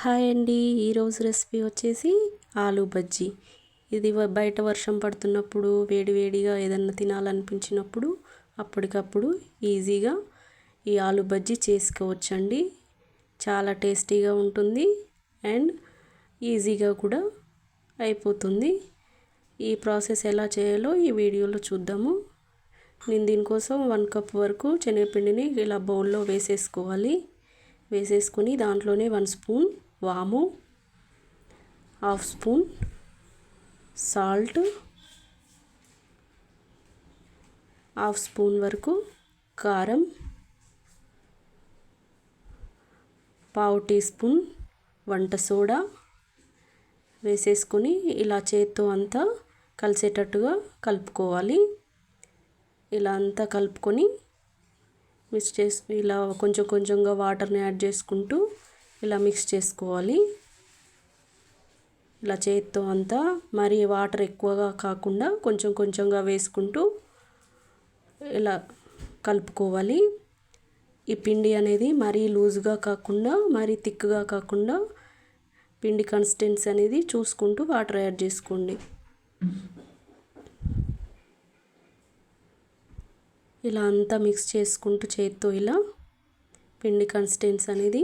Hi అండి. ఈరోజు recipe వచ్చేసి ఆలూ బజ్జీ. ఇది బయట వర్షం పడుతున్నప్పుడు వేడివేడిగా ఏదన్నా తినాలనిపించినప్పుడు అప్పటికప్పుడు ఈజీగా ఈ ఆలూ బజ్జీ చేసుకోవచ్చండి. చాలా టేస్టీగా ఉంటుంది అండ్ ఈజీగా కూడా అయిపోతుంది. ఈ ప్రాసెస్ ఎలా చేయాలో ఈ వీడియోలో చూద్దాము. నేను దీనికోసం వన్ కప్ వరకు శనగపిండిని ఇలా బౌల్లో వేసేసుకోవాలి. వేసేసుకుని దాంట్లోనే వన్ స్పూన్ వాము half spoon salt half spoon వరకు కారం పావు టీ స్పూన్ వంట సోడా వేసేసుకొని ఇలా చేత్తో అంతా కలిసేటట్టుగా కలుపుకోవాలి. ఇలా అంతా కలుపుకొని మిక్స్ చేసి ఇలా కొంచెం కొంచెంగా వాటర్ని యాడ్ చేసుకుంటూ ఇలా మిక్స్ చేసుకోవాలి. ఇలా చేత్తో అంతా మరి వాటర్ ఎక్కువగా కాకుండా కొంచెం కొంచెంగా వేసుకుంటూ ఇలా కలుపుకోవాలి. ఈ పిండి అనేది మరీ లూజ్గా కాకుండా మరీ థిక్గా కాకుండా పిండి కన్సిస్టెన్సీ అనేది చూసుకుంటూ వాటర్ యాడ్ చేసుకోండి. ఇలా అంతా మిక్స్ చేసుకుంటూ చేత్తో ఇలా పిండి కన్సిస్టెన్సీ అనేది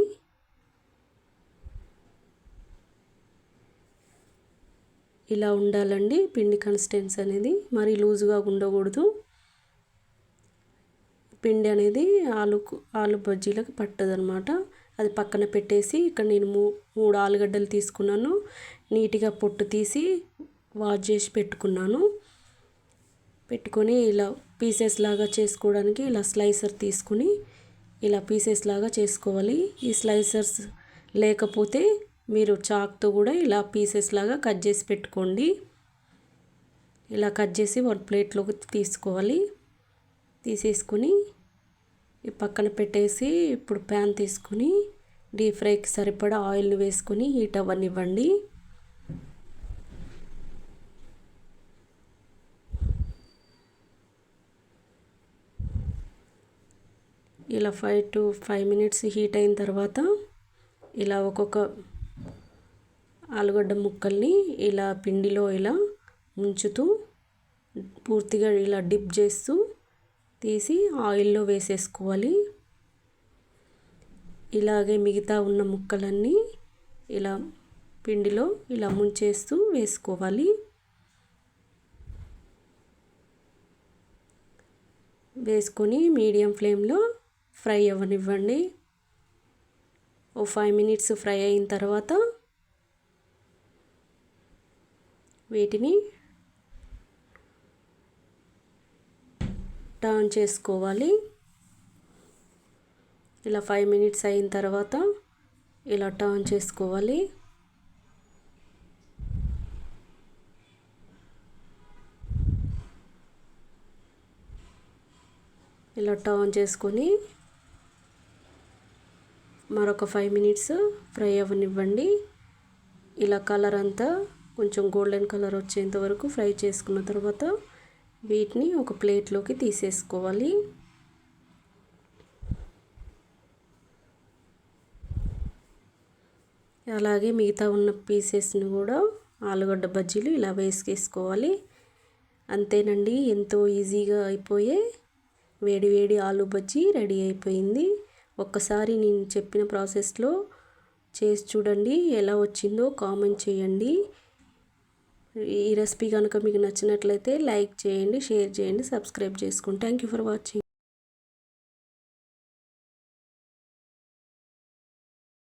ఇలా ఉండాలండి. పిండి కన్స్టెన్స్ అనేది మరీ లూజ్గా ఉండకూడదు. పిండి అనేది ఆలు ఆలు బజ్జీలకు పట్టదనమాట అది పక్కన పెట్టేసి ఇక్కడ నేను మూ మూడు ఆలుగడ్డలు తీసుకున్నాను. నీట్గా పొట్టు తీసి వాష్ చేసి పెట్టుకున్నాను. పెట్టుకొని ఇలా పీసెస్ లాగా చేసుకోవడానికి ఇలా స్లైసర్ తీసుకుని ఇలా పీసెస్ లాగా చేసుకోవాలి. ఈ స్లైసర్స్ లేకపోతే మీరు చాక్తో కూడా ఇలా పీసెస్ లాగా కట్ చేసి పెట్టుకోండి. ఇలా కట్ చేసి వన్ ప్లేట్లోకి తీసుకోవాలి. తీసేసుకుని పక్కన పెట్టేసి ఇప్పుడు ప్యాన్ తీసుకుని డీప్ ఫ్రైకి సరిపడా ఆయిల్ని వేసుకొని హీట్ అవ్వనివ్వండి. ఇలా five to five minutes heat అయిన తర్వాత ఇలా ఒక్కొక్క ఆలుగడ్డ ముక్కల్ని ఇలా పిండిలో ఇలా ఉంచుతూ పూర్తిగా ఇలా డిప్ చేస్తూ తీసి ఆయిల్లో వేసేసుకోవాలి. ఇలాగే మిగతా ఉన్న ముక్కలన్నీ ఇలా పిండిలో ఇలా ముంచేస్తూ వేసుకోవాలి. వేసుకొని మీడియం ఫ్లేమ్లో ఫ్రై అవ్వనివ్వండి. ఓ ఫైవ్ మినిట్స్ ఫ్రై అయిన తర్వాత వీటిని టర్న్ చేసుకోవాలి. ఇలా ఫైవ్ మినిట్స్ అయిన తర్వాత ఇలా టర్న్ చేసుకోవాలి. ఇలా టర్న్ చేసుకొని మరొక ఫైవ్ మినిట్స్ ఫ్రై అవ్వనివ్వండి. ఇలా కలర్ అంతా కొంచెం గోల్డెన్ కలర్ వచ్చేంత వరకు ఫ్రై చేసుకున్న తర్వాత వీటిని ఒక ప్లేట్లోకి తీసేసుకోవాలి. అలాగే మిగతా ఉన్న పీసెస్ని కూడా ఆలుగడ్డ బజ్జీలు ఇలా వేసుకేసుకోవాలి. అంతేనండి ఎంతో ఈజీగా అయిపోయే వేడి వేడి ఆలు బజ్జీ రెడీ అయిపోయింది. ఒక్కసారి నేను చెప్పిన ప్రాసెస్లో చేసి చూడండి ఎలా వచ్చిందో కామెంట్ చేయండి. ఈ రెసిపీ కనుక మీకు నచ్చినట్లయితే లైక్ చేయండి షేర్ చేయండి సబ్స్క్రైబ్ చేసుకోండి థ్యాంక్ యూ ఫర్ వాచింగ్